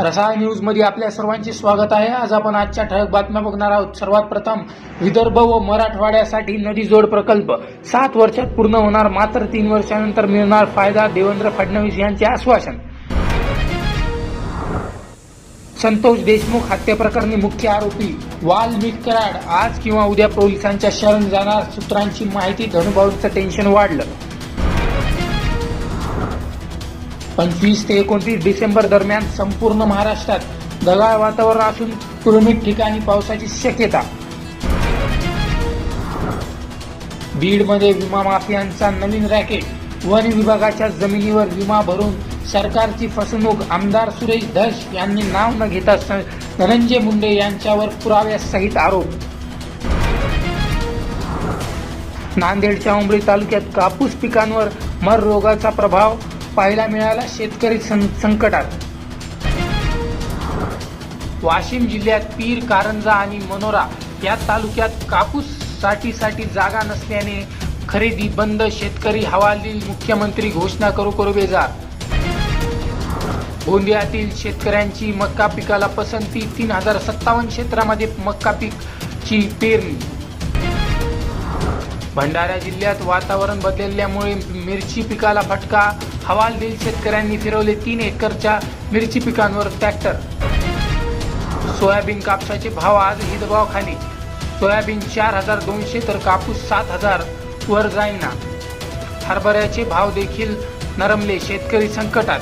रसाळ न्यूजमध्ये आपल्या सर्वांचे स्वागत आहे. आज आपण आजच्या ठळक बातम्या बघणार आहोत. सर्वात प्रथम विदर्भ व मराठवाड्यासाठी नदी जोड प्रकल्प. सात वर्षात पूर्ण होणार मात्र तीन वर्षानंतर मिळणार फायदा देवेंद्र फडणवीस यांचे आश्वासन. संतोष देशमुख हत्येप्रकरणी मुख्य आरोपी वाल्मिक कराड आज किंवा उद्या पोलिसांच्या शरण जाणार सूत्रांची माहिती धनुभाऊंचं टेन्शन वाढलं. पंचवीस ते एकोणतीस डिसेंबर दरम्यान संपूर्ण महाराष्ट्रात ढगाळ वातावरण असून तुरळक ठिकाणी पावसाची शक्यता. बीडमध्ये विमा माफियांचा नवीन रॅकेट वन विभागाच्या जमिनीवर विमा भरून सरकारची फसवणूक आमदार सुरेश धस यांनी नाव न घेता स- धनंजय मुंडे यांच्यावर पुराव्यासहित आरोप. नांदेडच्या उमरी तालुक्यात कापूस पिकांवर मर रोगाचा प्रभाव पाहायला मिळाला शेतकरी सं- संकटात. वाशिम जिल्ह्यात पीर कारंजा आणि मनोरा या तालुक्यात कापूस साठीसाठी जागा नसल्याने खरेदी बंद शेतकरी हवाली मुख्यमंत्री घोषणा करू करू बेजार. गोंदियातील शेतकऱ्यांची मक्का पिकाला पसंती तीन हजार सत्तावन्न क्षेत्रामध्ये मक्का पीकची पेरणी. भंडारा जिल्ह्यात वातावरण बदलल्यामुळे मिरची पिकाला फटका. हवालदिल शेतकऱ्यांनी फिरवले तीन एकरच्या मिरची पिकांवर ट्रॅक्टर. सोयाबीन कापसाचे भाव आजही दबावाखाली सोयाबीन चार हजार दोनशे तर कापूस सात हजार वर जाईना. हरभऱ्याचे भाव देखील नरमले शेतकरी संकटात.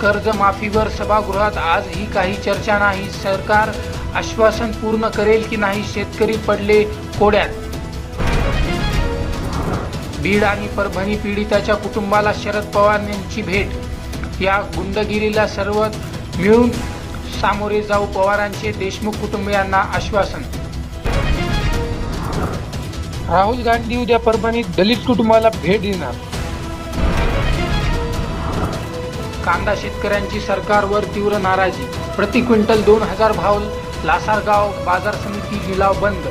कर्जमाफीवर सभागृहात आजही काही चर्चा नाही. सरकार आश्वासन पूर्ण करेल की नाही शेतकरी पडले कोड्यात. बीड आणि परभणी पीडिताच्या कुटुंबाला शरद पवार यांची भेट. या गुंडगिरीला सर्व मिळून सामोरे जाऊ पवारांचे देशमुख कुटुंबियांना आश्वासन. राहुल गांधी उद्या परभणीत दलित कुटुंबाला भेट देणार. कांदा शेतकऱ्यांची सरकारवर तीव्र नाराजी. प्रति क्विंटल दोन हजार भाव लासारगाव बाजार समिती लिलाव बंद.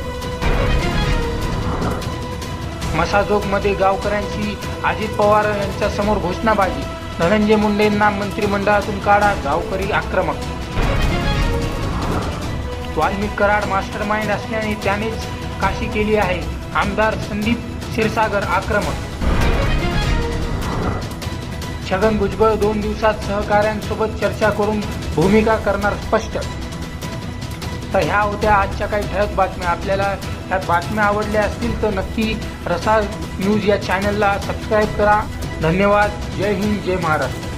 मसाजोगमध्ये गावकऱ्यांची अजित पवार यांच्या समोर घोषणाबाजी. धनंजय मुंडेंना मंत्रिमंडळातून काढा गावकरी आक्रमक. वाल्मिक कराड मास्टर माइंड असल्याने त्यानेच काशी केली आहे. आमदार संदीप क्षीरसागर आक्रमक. छगन भुजबळ दोन दिवसात सहकाऱ्यांसोबत चर्चा करून भूमिका करणार स्पष्ट. तर ह्या होत्या आजच्या काही ठळक बातम्या. आपल्याला ह्या बातम्या आवडल्या असतील तर नक्की रसाळ न्यूज या चॅनलला सबस्क्राईब करा. धन्यवाद. जय हिंद जय महाराष्ट्र.